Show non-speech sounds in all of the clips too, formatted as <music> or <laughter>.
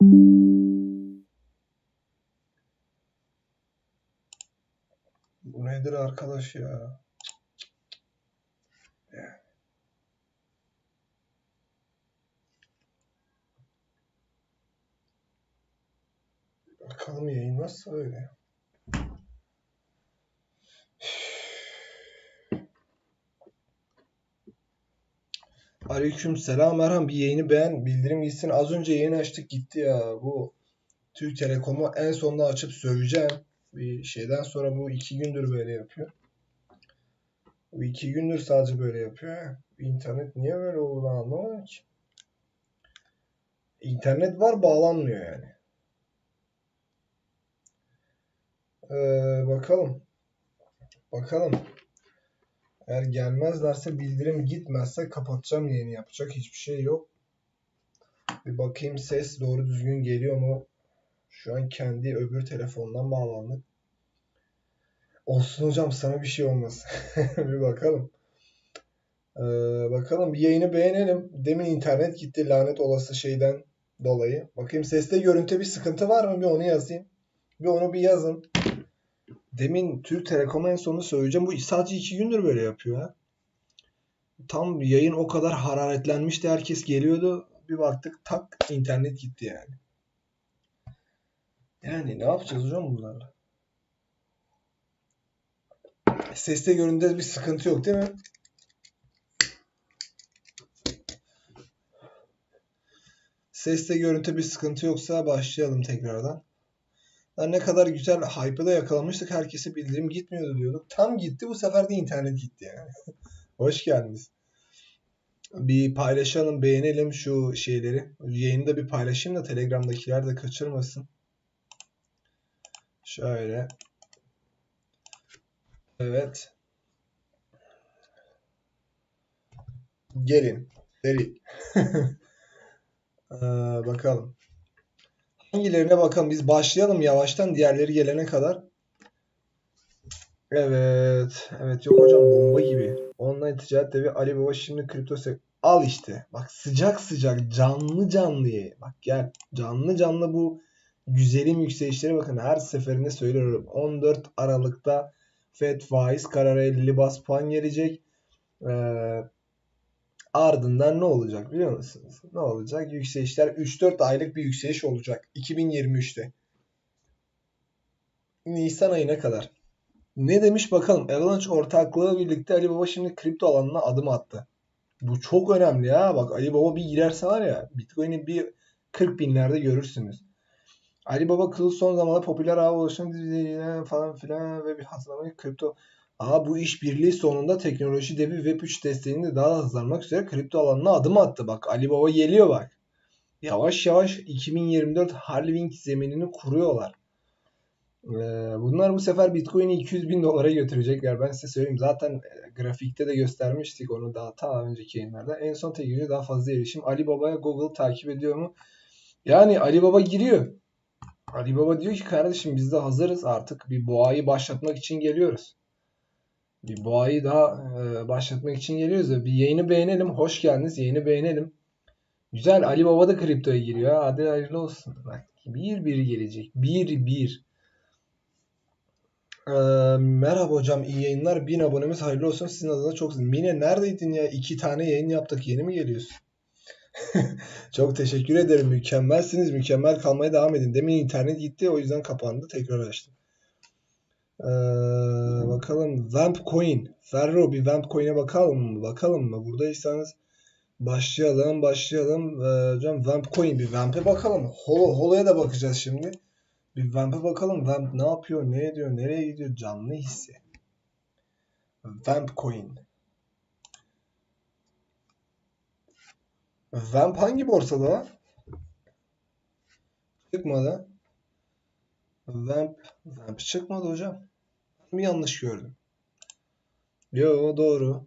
Bu nedir arkadaş ya? Bakalım yayın nasıl öyle. Aleyküm selam Erhan bir yayını beğen bildirim gitsin. Az önce yayın açtık gitti ya. Bu Türk Telekom'u en sonunda açıp söveceğim. Bir şeyden sonra bu iki gündür böyle yapıyor. Bu iki gündür sadece böyle yapıyor. İnternet niye böyle oldu anlamadım ki. İnternet var bağlanmıyor yani. Ee, bakalım. Bakalım eğer gelmezlerse bildirim gitmezse kapatacağım yayını yapacak hiçbir şey yok. Bir bakayım ses doğru düzgün geliyor mu? Şu an kendi öbür telefondan bağlandık. Olsun hocam sana bir şey olmaz. <laughs> bir bakalım. Ee, bakalım bir yayını beğenelim. Demin internet gitti lanet olası şeyden dolayı. Bakayım seste görüntü bir sıkıntı var mı? Bir onu yazayım. Bir onu bir yazın. Demin Türk Telekom'a en sonunu söyleyeceğim. Bu sadece iki gündür böyle yapıyor ha. Tam yayın o kadar hararetlenmişti. Herkes geliyordu. Bir baktık tak internet gitti yani. Yani ne yapacağız hocam bunlarla? Seste göründe bir sıkıntı yok değil mi? Seste görüntü bir sıkıntı yoksa başlayalım tekrardan. Ne kadar güzel hype'ı da yakalamıştık. Herkese bildirim gitmiyordu diyorduk. Tam gitti bu sefer de internet gitti yani. <laughs> Hoş geldiniz. Bir paylaşalım, beğenelim şu şeyleri. Yayını da bir paylaşayım da Telegram'dakiler de kaçırmasın. Şöyle. Evet. Gelin. Seri. <laughs> Ee, bakalım. Hangilerine bakalım. Biz başlayalım yavaştan diğerleri gelene kadar. Evet. Evet yok hocam bomba gibi. Online ticaret devi Ali Baba şimdi kripto Al işte. Bak sıcak sıcak canlı canlı ye. Bak gel. Canlı canlı bu güzelim yükselişlere bakın. Her seferinde söylüyorum. 14 Aralık'ta FED faiz kararı 50 bas puan gelecek. Ee, ardından ne olacak biliyor musunuz? Ne olacak? Yükselişler 3-4 aylık bir yükseliş olacak. 2023'te. Nisan ayına kadar. Ne demiş bakalım. Avalanche ortaklığı birlikte Ali Baba şimdi kripto alanına adım attı. Bu çok önemli ya. Bak Ali Baba bir girerse var ya Bitcoin'i bir 40 binlerde görürsünüz. Ali Baba kılı son zamanlarda popüler ağ oluşum falan filan ve bir hatırlamayı kripto Aa bu işbirliği sonunda teknoloji devi Web3 desteğini daha da hızlanmak üzere kripto alanına adım attı. Bak Ali Baba geliyor bak. Yavaş yavaş 2024 halving zeminini kuruyorlar. Ee, bunlar bu sefer Bitcoin'i 200 bin dolara götürecekler. Ben size söyleyeyim. Zaten e, grafikte de göstermiştik onu daha ta önceki yayınlarda. En son teknoloji daha fazla erişim. Ali Baba'ya Google takip ediyor mu? Yani Ali Baba giriyor. Ali Baba diyor ki kardeşim biz de hazırız artık bir boğayı başlatmak için geliyoruz. Bir boğayı daha e, başlatmak için geliyoruz. ya. Bir yayını beğenelim. Hoş geldiniz. Yayını beğenelim. Güzel. Ali Baba da kriptoya giriyor. ha. Hadi hayırlı olsun. Bak bir bir gelecek. Bir bir. Ee, merhaba hocam iyi yayınlar. 1000 abonemiz hayırlı olsun. Sizin adına çok Mine neredeydin ya? İki tane yayın yaptık. Yeni mi geliyorsun? <laughs> Çok teşekkür ederim. Mükemmelsiniz. Mükemmel kalmaya devam edin. Demin internet gitti. O yüzden kapandı. Tekrar açtım. Ee, bakalım. Vamp Coin. Ferro bir Vamp Coin'e bakalım mı? Bakalım mı? Buradaysanız başlayalım. Başlayalım. Ee, hocam Vamp Coin. Bir Vamp'e bakalım. Holo, Holo'ya da bakacağız şimdi. Bir Vamp'e bakalım. Vamp ne yapıyor? Ne ediyor? Nereye gidiyor? Canlı hisse. Vamp Coin. Vamp hangi borsada? Çıkmadı. Vamp, Vamp çıkmadı hocam. Mi yanlış gördüm? Yo doğru.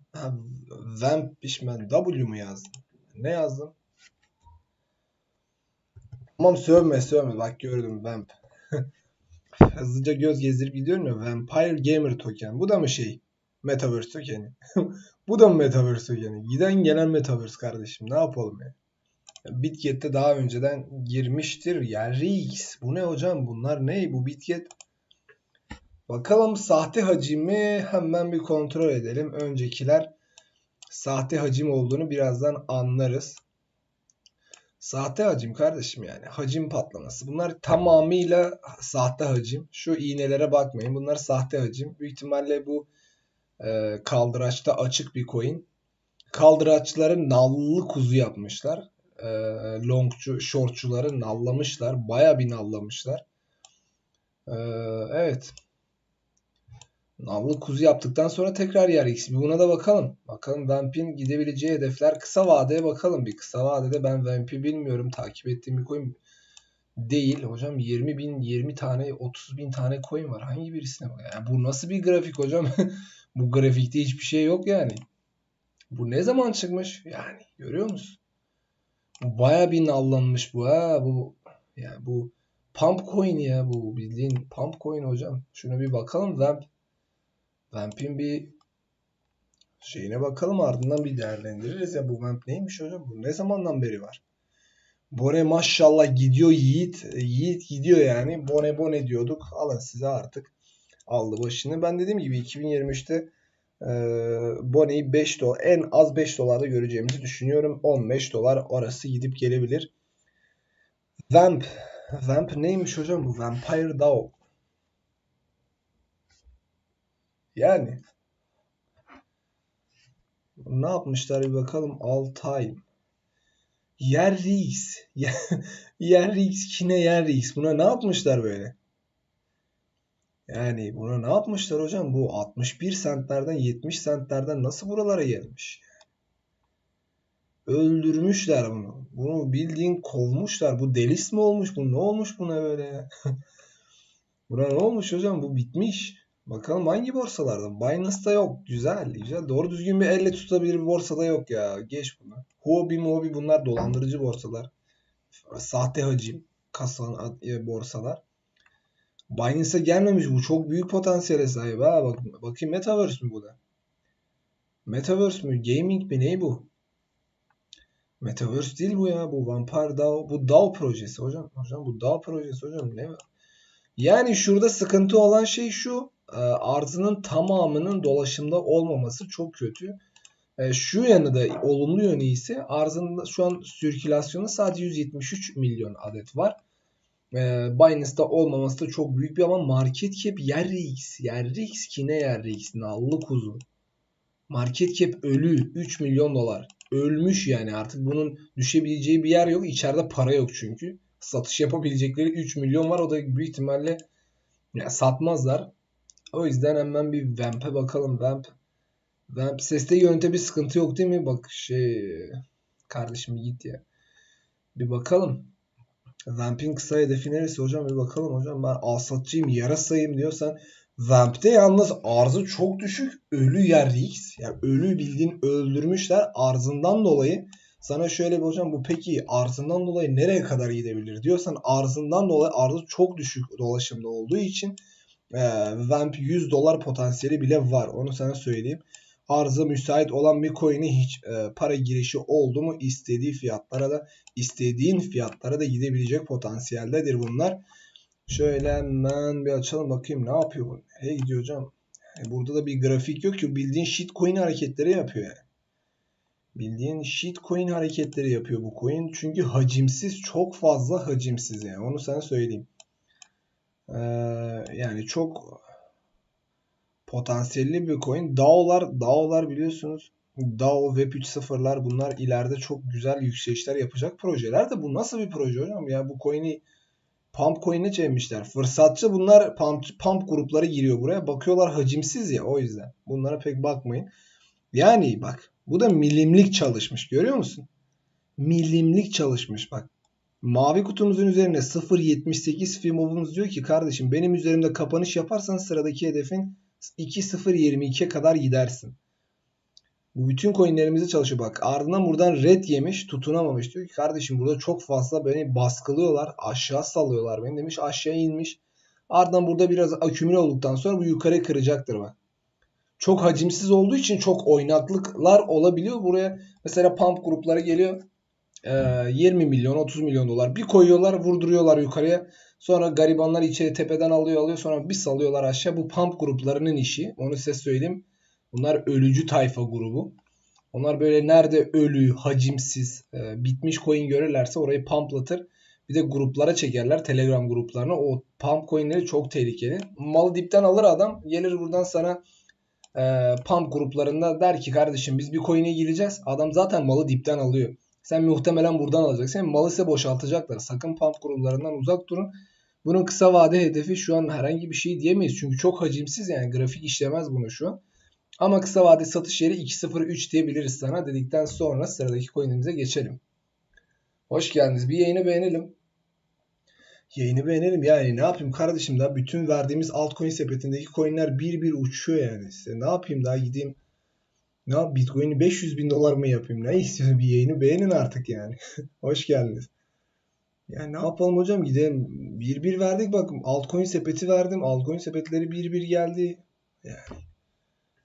Vamp pişman. W mu yazdım? Ne yazdım? Tamam sövme sövme. Bak gördüm Vamp. <laughs> Hızlıca göz gezdirip gidiyorum ya. Vampire Gamer Token. Bu da mı şey? Metaverse tokeni. <laughs> Bu da mı Metaverse tokeni? Giden gelen Metaverse kardeşim. Ne yapalım ya? Bitget'te daha önceden girmiştir. Yerrix. Bu ne hocam? Bunlar ne? Bu Bitget. Bakalım sahte hacimi hemen bir kontrol edelim. Öncekiler sahte hacim olduğunu birazdan anlarız. Sahte hacim kardeşim yani. Hacim patlaması. Bunlar tamamıyla sahte hacim. Şu iğnelere bakmayın. Bunlar sahte hacim. Büyük ihtimalle bu e, kaldıraçta açık bir coin. Kaldıraçları nallı kuzu yapmışlar. E, longcu, shortçuları nallamışlar. Baya bir nallamışlar. E, evet. Nallı kuzu yaptıktan sonra tekrar yer X. Buna da bakalım. Bakalım Vamp'in gidebileceği hedefler kısa vadeye bakalım. Bir kısa vadede ben Vamp'i bilmiyorum. Takip ettiğim bir coin değil. Hocam 20 bin, 20 tane, 30 bin tane coin var. Hangi birisine bak? Yani bu nasıl bir grafik hocam? <laughs> bu grafikte hiçbir şey yok yani. Bu ne zaman çıkmış? Yani görüyor musun? Baya bir nallanmış bu ha. Bu yani bu pump coin ya bu bildiğin pump coin hocam. Şuna bir bakalım. Vamp Vamp'in bir şeyine bakalım ardından bir değerlendiririz ya bu Vamp neymiş hocam? Bu ne zamandan beri var? Bone maşallah gidiyor Yiğit. Yiğit gidiyor yani. Bone bone diyorduk. Alın size artık aldı başını. Ben dediğim gibi 2023'te e, Bone'yi 5 dolar en az 5 dolarda göreceğimizi düşünüyorum. 15 dolar orası gidip gelebilir. Vamp. Vamp neymiş hocam bu? Vampire Dog. Yani ne yapmışlar bir bakalım. Time. Yer Reis. <laughs> Yer Reis kine Yer Reis. Buna ne yapmışlar böyle? Yani buna ne yapmışlar hocam? Bu 61 sentlerden 70 sentlerden nasıl buralara gelmiş? Öldürmüşler bunu. Bunu bildiğin kovmuşlar. Bu delis mi olmuş? Bu ne olmuş buna böyle <laughs> buna ne olmuş hocam? Bu bitmiş. Bakalım hangi borsalarda? Binance'da yok. Güzel. Güzel. Doğru düzgün bir elle tutabilir bir borsada yok ya. Geç bunu. Huobi Mobi bunlar dolandırıcı borsalar. Sahte hacim kasan e, borsalar. Binance'a gelmemiş. Bu çok büyük potansiyele sahip ha. Bak, bakayım Metaverse mi bu da? Metaverse mü? Gaming mi? Ne bu? Metaverse değil bu ya. Bu Vampire DAO. Bu DAO projesi hocam. Hocam bu DAO projesi hocam. Ne var? Yani şurada sıkıntı olan şey şu. E, arzının tamamının dolaşımda olmaması çok kötü. E, şu yanı da olumlu yönü ise arzın şu an sirkülasyonu sadece 173 milyon adet var. E, Binance'da olmaması da çok büyük bir ama market cap yer X. Yer X ki ne yer X? Nallı kuzu. Market cap ölü 3 milyon dolar. Ölmüş yani artık bunun düşebileceği bir yer yok. İçeride para yok çünkü. Satış yapabilecekleri 3 milyon var. O da büyük ihtimalle yani satmazlar. O yüzden hemen bir Vamp'e bakalım. Vamp. Vamp seste yönte bir sıkıntı yok değil mi? Bak şey kardeşim git ya. Bir bakalım. Vamp'in kısa hedefi neresi hocam? Bir bakalım hocam. Ben alsatçıyım, yarasayım diyorsan Vamp'te yalnız arzı çok düşük. Ölü yer X. Yani ölü bildiğin öldürmüşler. Arzından dolayı sana şöyle bir hocam bu peki arzından dolayı nereye kadar gidebilir diyorsan arzından dolayı arzı çok düşük dolaşımda olduğu için e, Vamp 100 dolar potansiyeli bile var. Onu sana söyleyeyim. Arzı müsait olan bir coin'i hiç e, para girişi oldu mu istediği fiyatlara da istediğin fiyatlara da gidebilecek potansiyeldedir bunlar. Şöyle hemen bir açalım bakayım ne yapıyor bu? Nereye gidiyor hocam? E, burada da bir grafik yok ki bildiğin shitcoin hareketleri yapıyor yani. Bildiğin shitcoin hareketleri yapıyor bu coin. Çünkü hacimsiz çok fazla hacimsiz yani onu sana söyleyeyim. Ee, yani çok potansiyelli bir coin. DAO'lar, DAO'lar biliyorsunuz DAO Web 3.0'lar bunlar ileride çok güzel yükselişler yapacak projeler de bu nasıl bir proje hocam? Ya bu coin'i pump coin'e çevirmişler. Fırsatçı bunlar pump, pump grupları giriyor buraya. Bakıyorlar hacimsiz ya o yüzden. Bunlara pek bakmayın. Yani bak bu da milimlik çalışmış görüyor musun? Milimlik çalışmış bak. Mavi kutumuzun üzerine 0.78 FIMOV'umuz diyor ki kardeşim benim üzerimde kapanış yaparsan sıradaki hedefin 2.022'ye kadar gidersin. Bu bütün coinlerimizi çalışıyor. Bak ardından buradan red yemiş tutunamamış. Diyor ki kardeşim burada çok fazla beni baskılıyorlar. Aşağı salıyorlar beni demiş. Aşağı inmiş. Ardından burada biraz akümüle olduktan sonra bu yukarı kıracaktır bak. Çok hacimsiz olduğu için çok oynaklıklar olabiliyor. Buraya mesela pump grupları geliyor. Ee, 20 milyon 30 milyon dolar bir koyuyorlar vurduruyorlar yukarıya. Sonra garibanlar içeri tepeden alıyor alıyor sonra bir salıyorlar aşağı. Bu pump gruplarının işi. Onu size söyleyeyim. Bunlar ölücü tayfa grubu. Onlar böyle nerede ölü, hacimsiz, e, bitmiş coin görürlerse orayı pumplatır. Bir de gruplara çekerler Telegram gruplarına. O pump coinleri çok tehlikeli. Malı dipten alır adam. Gelir buradan sana e, pump gruplarında der ki kardeşim biz bir coin'e gireceğiz. Adam zaten malı dipten alıyor. Sen muhtemelen buradan alacaksın. Malı ise boşaltacaklar. Sakın pump gruplarından uzak durun. Bunun kısa vade hedefi şu an herhangi bir şey diyemeyiz. Çünkü çok hacimsiz yani grafik işlemez bunu şu an. Ama kısa vade satış yeri 2.03 diyebiliriz sana dedikten sonra sıradaki coin'imize geçelim. Hoş geldiniz. Bir yayını beğenelim. Yayını beğenelim. Yani ne yapayım kardeşim daha bütün verdiğimiz altcoin sepetindeki coinler bir bir uçuyor yani. Size ne yapayım daha gideyim ne yap Bitcoin'i 500 bin dolar mı yapayım? Ne istiyorsun? Bir yayını beğenin artık yani. <laughs> Hoş geldiniz. Yani ne yapalım hocam gidelim. Bir bir verdik bak altcoin sepeti verdim. Altcoin sepetleri bir bir geldi. Yani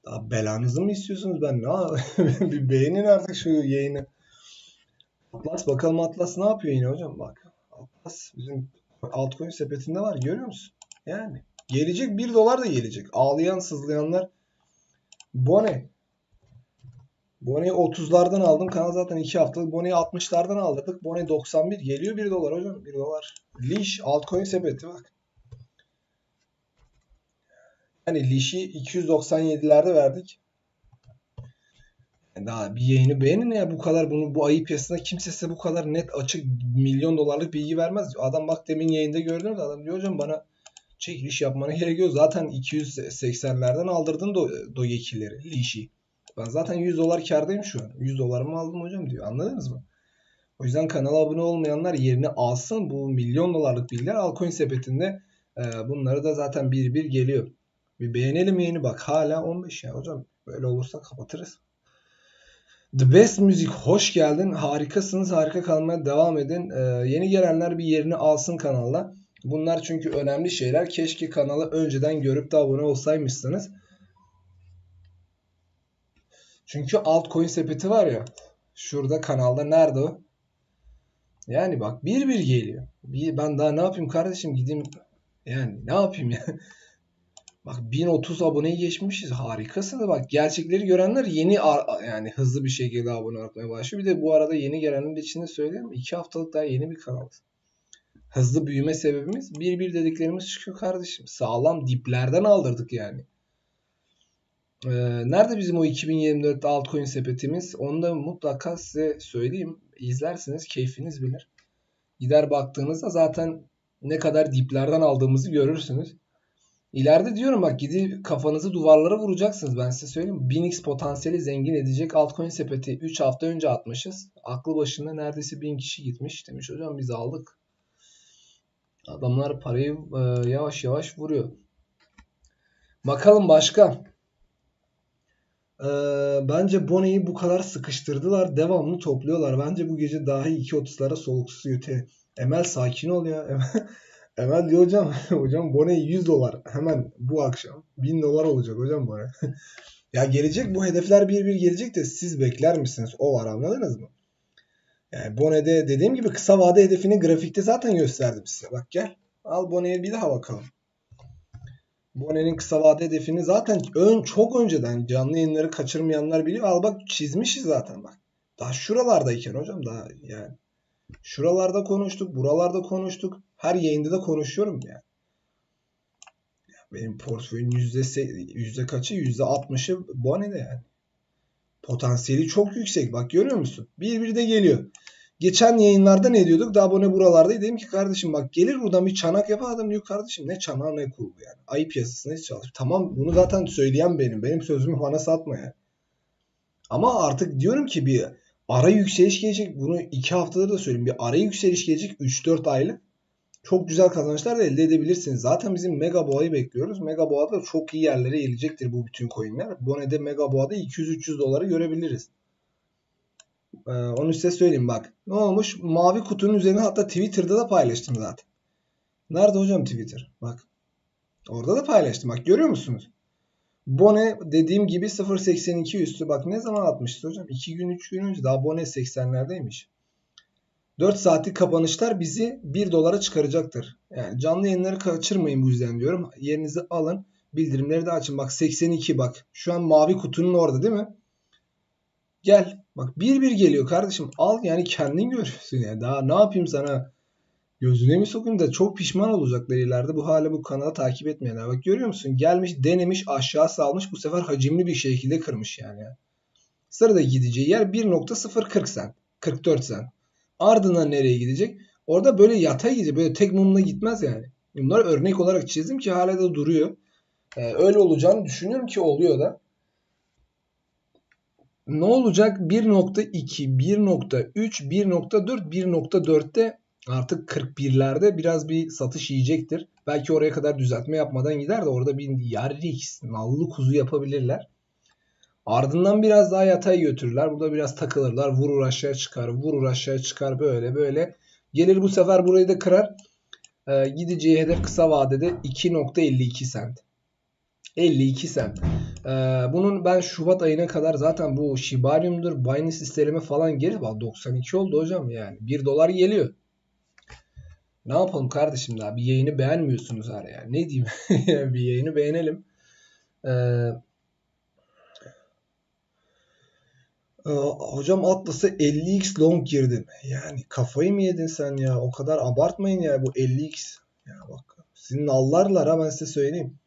daha belanızı mı istiyorsunuz ben ne <laughs> bir beğenin artık şu yayını. Atlas bakalım Atlas ne yapıyor yine hocam bak. Atlas bizim altcoin sepetinde var görüyor musun? Yani gelecek 1 dolar da gelecek. Ağlayan sızlayanlar Bone. Bone'yi 30'lardan aldım. Kanal zaten 2 haftalık. Bone'yi 60'lardan aldırdık. Bone 91. Geliyor 1 dolar hocam. 1 dolar. Leash altcoin sepeti bak. Yani Leash'i 297'lerde verdik. Daha bir yayını beğenin ya bu kadar bunu bu ayı piyasasında kimse size bu kadar net açık milyon dolarlık bilgi vermez. Adam bak demin yayında gördünüz adam diyor hocam bana çekiliş yapmana gerek yok. Zaten 280'lerden aldırdın do Dogeki'leri, Leash'i. Ben zaten 100 dolar kardayım şu an. 100 dolarımı aldım hocam diyor. Anladınız mı? O yüzden kanala abone olmayanlar yerini alsın. Bu milyon dolarlık bilgiler Alcoin sepetinde. E, bunları da zaten bir bir geliyor. Bir beğenelim yayını bak. Hala 15 ya hocam. Böyle olursa kapatırız. The Best Music hoş geldin. Harikasınız. Harika kalmaya devam edin. Ee, yeni gelenler bir yerini alsın kanalda. Bunlar çünkü önemli şeyler. Keşke kanalı önceden görüp de abone olsaymışsınız. Çünkü altcoin sepeti var ya. Şurada kanalda nerede o? Yani bak bir bir geliyor. Bir, ben daha ne yapayım kardeşim gideyim. Yani ne yapayım ya. <laughs> Bak 1030 aboneyi geçmişiz. Harikasın da bak gerçekleri görenler yeni yani hızlı bir şekilde abone olmaya başlıyor. Bir de bu arada yeni gelenlerin içinde söyleyeyim. 2 haftalık daha yeni bir kanal. Hızlı büyüme sebebimiz bir bir dediklerimiz çıkıyor kardeşim. Sağlam diplerden aldırdık yani. Ee, nerede bizim o 2024 altcoin sepetimiz? Onu da mutlaka size söyleyeyim. İzlersiniz keyfiniz bilir. Gider baktığınızda zaten ne kadar diplerden aldığımızı görürsünüz. İleride diyorum bak gidip kafanızı duvarlara vuracaksınız. Ben size söyleyeyim. 1000x potansiyeli zengin edecek altcoin sepeti 3 hafta önce atmışız. Aklı başında neredeyse 1000 kişi gitmiş. Demiş hocam biz aldık. Adamlar parayı e, yavaş yavaş vuruyor. Bakalım başka. E, bence Bonnie'yi bu kadar sıkıştırdılar. Devamlı topluyorlar. Bence bu gece dahi 2.30'lara soluksuz yutuyor. Emel sakin ol ya. <laughs> Emel diyor hocam <laughs> hocam Bone 100 dolar hemen bu akşam 1000 dolar olacak hocam Bone. <laughs> ya gelecek bu hedefler bir bir gelecek de siz bekler misiniz? O var anladınız mı? Yani Bone'de dediğim gibi kısa vade hedefini grafikte zaten gösterdim size. Bak gel al Bone'ye bir daha bakalım. Bone'nin kısa vade hedefini zaten ön çok önceden canlı yayınları kaçırmayanlar biliyor. Al bak çizmişiz zaten bak. Daha şuralardayken hocam daha yani. Şuralarda konuştuk, buralarda konuştuk. Her yayında da konuşuyorum yani. Benim portföyün yüzde, yüzde kaçı? Yüzde altmışı Bone'de yani. Potansiyeli çok yüksek. Bak görüyor musun? Bir bir de geliyor. Geçen yayınlarda ne diyorduk? Daha abone buralardaydı. Dedim ki kardeşim bak gelir buradan bir çanak yapar adam diyor kardeşim ne çanağı ne kurgu yani. Ayı piyasasında hiç çalış. Tamam bunu zaten söyleyen benim. Benim sözümü bana satma yani. Ama artık diyorum ki bir ara yükseliş gelecek. Bunu iki haftadır da söyleyeyim. Bir ara yükseliş gelecek 3-4 aylık çok güzel kazançlar da elde edebilirsiniz. Zaten bizim Mega Boğa'yı bekliyoruz. Mega Boğa'da çok iyi yerlere gelecektir bu bütün coinler. Bone'de Mega Boğa'da 200-300 doları görebiliriz. Ee, onu size söyleyeyim bak. Ne olmuş? Mavi kutunun üzerine hatta Twitter'da da paylaştım zaten. Nerede hocam Twitter? Bak. Orada da paylaştım. Bak görüyor musunuz? Bone dediğim gibi 0.82 üstü. Bak ne zaman atmıştı hocam? 2 gün 3 gün önce. Daha Bone 80'lerdeymiş. 4 saatlik kapanışlar bizi 1 dolara çıkaracaktır. Yani canlı yayınları kaçırmayın bu yüzden diyorum. Yerinizi alın. Bildirimleri de açın. Bak 82 bak. Şu an mavi kutunun orada değil mi? Gel. Bak bir bir geliyor kardeşim. Al yani kendin görüyorsun yani. Daha ne yapayım sana? Gözüne mi sokayım da çok pişman olacaklar ileride. Bu hala bu kanalı takip etmeyenler. Bak görüyor musun? Gelmiş denemiş aşağı salmış. Bu sefer hacimli bir şekilde kırmış yani. Sırada gideceği yer 1.040 sen. 44 sen. Ardından nereye gidecek? Orada böyle yatay gidecek. Böyle tek mumla gitmez yani. Bunları örnek olarak çizdim ki hala da duruyor. Ee, öyle olacağını düşünüyorum ki oluyor da. Ne olacak? 1.2, 1.3, 1.4, 1.4'te artık 41'lerde biraz bir satış yiyecektir. Belki oraya kadar düzeltme yapmadan gider de orada bir yarrix, nallı kuzu yapabilirler. Ardından biraz daha yatay götürürler. Burada biraz takılırlar. Vurur aşağı çıkar, vurur aşağı çıkar böyle böyle. Gelir bu sefer burayı da kırar. Ee, gideceği hedef kısa vadede 2.52 sent. 52 sent. Ee, bunun ben Şubat ayına kadar zaten bu Shibarium'dur, Binance sistemi falan gelir. Bak 92 oldu hocam yani. 1 dolar geliyor. Ne yapalım kardeşim daha bir yayını beğenmiyorsunuz hala yani. Ne diyeyim? <laughs> bir yayını beğenelim. Ee, Ee, hocam Atlas'a 50x long girdim. Yani kafayı mı yedin sen ya? O kadar abartmayın ya bu 50x. Ya bak sizin allarlar ha ben size söyleyeyim.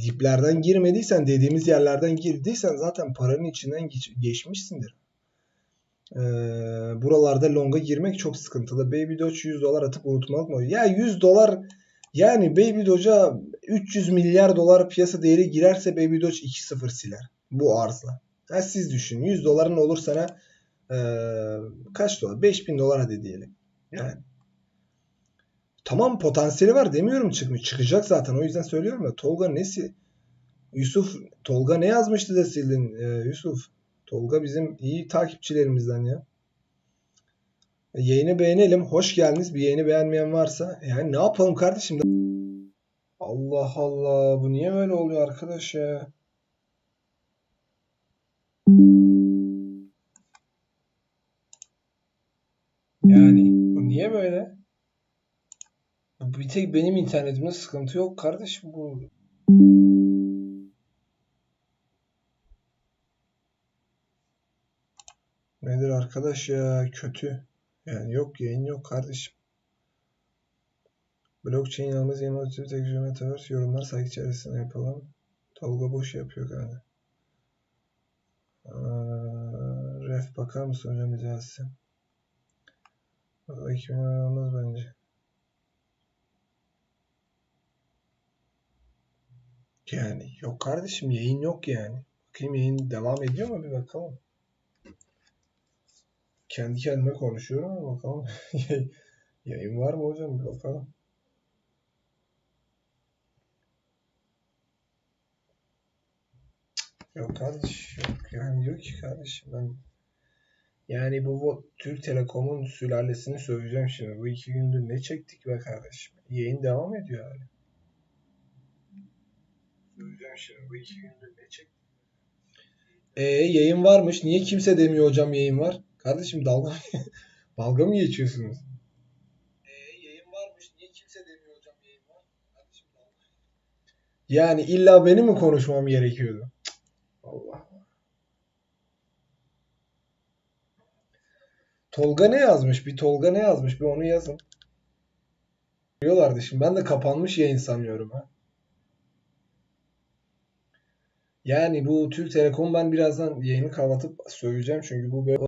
Diplerden girmediysen dediğimiz yerlerden girdiysen zaten paranın içinden geç, geçmişsindir. Ee, buralarda longa girmek çok sıkıntılı. Baby Doge 100 dolar atıp unutmak mı? Ya 100 dolar yani Baby Doge'a 300 milyar dolar piyasa değeri girerse Baby Doge 2-0 siler. Bu arzla. Ha, siz düşünün. 100 doların olur sana e, kaç dolar? 5000 dolar hadi diyelim. Yani tamam potansiyeli var demiyorum çıkmış. Çıkacak zaten o yüzden söylüyorum ya. Tolga nesi? Yusuf Tolga ne yazmıştı da sildin ee, Yusuf? Tolga bizim iyi takipçilerimizden ya. E, yayını beğenelim. Hoş geldiniz. Bir yayını beğenmeyen varsa. Yani ne yapalım kardeşim? Allah Allah. Bu niye böyle oluyor arkadaş ya? Tek benim internetimde sıkıntı yok kardeşim bu. Nedir arkadaş ya kötü. Yani yok yayın yok kardeşim. Blockchain yalnız emotif teknoloji metaverse yorumlar saygı içerisinde yapalım. Tolga boş yapıyor galiba. Ref bakar mısın hocam rica etsem? 2000 olmaz bence. Yani yok kardeşim yayın yok yani. Bakayım yayın devam ediyor mu bir bakalım. Kendi kendime konuşuyorum ama bakalım. <laughs> yayın var mı hocam bir bakalım. Yok kardeş yok yani yok ki kardeşim ben yani bu Türk Telekom'un sülalesini söveceğim şimdi. Bu iki gündür ne çektik be kardeşim. Yayın devam ediyor hala. Söveceğim şimdi. Bu iki gündür ne çektik? Ee yayın varmış. Niye kimse demiyor hocam yayın var? Kardeşim dalga <laughs> dalga mı geçiyorsunuz? Ee yayın varmış. Niye kimse demiyor hocam yayın var? Kardeşim dalga Yani illa benim mi konuşmam gerekiyordu? Allah. Tolga ne yazmış? Bir Tolga ne yazmış? Bir onu yazın. Diyorlardı şimdi. Ben de kapanmış yayın sanıyorum ha. Yani bu Türk Telekom ben birazdan yayını kapatıp söyleyeceğim. Çünkü bu böyle